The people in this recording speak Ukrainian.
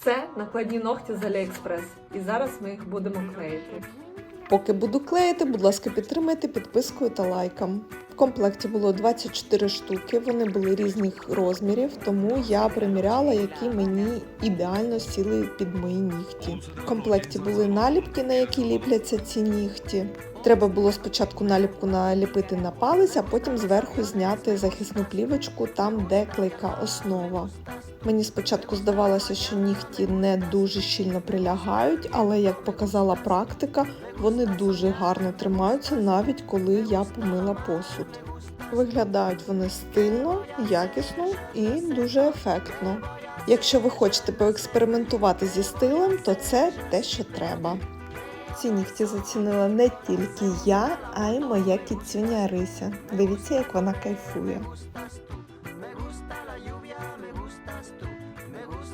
Це накладні ногті з Аліекспрес. І зараз ми їх будемо клеїти. Поки буду клеїти, будь ласка, підтримайте підпискою та лайком. В комплекті було 24 штуки, вони були різних розмірів, тому я приміряла, які мені ідеально сіли під мої нігті. В комплекті були наліпки, на які ліпляться ці нігті. Треба було спочатку наліпку наліпити на палець, а потім зверху зняти захисну плівочку там, де клейка основа. Мені спочатку здавалося, що нігті не дуже щільно прилягають, але як показала практика, вони дуже гарно тримаються, навіть коли я помила посуд тут. Виглядають вони стильно, якісно і дуже ефектно. Якщо ви хочете поекспериментувати зі стилем, то це те, що треба. Ці нігті зацінила не тільки я, а й моя кіцюня Рися. Дивіться, як вона кайфує.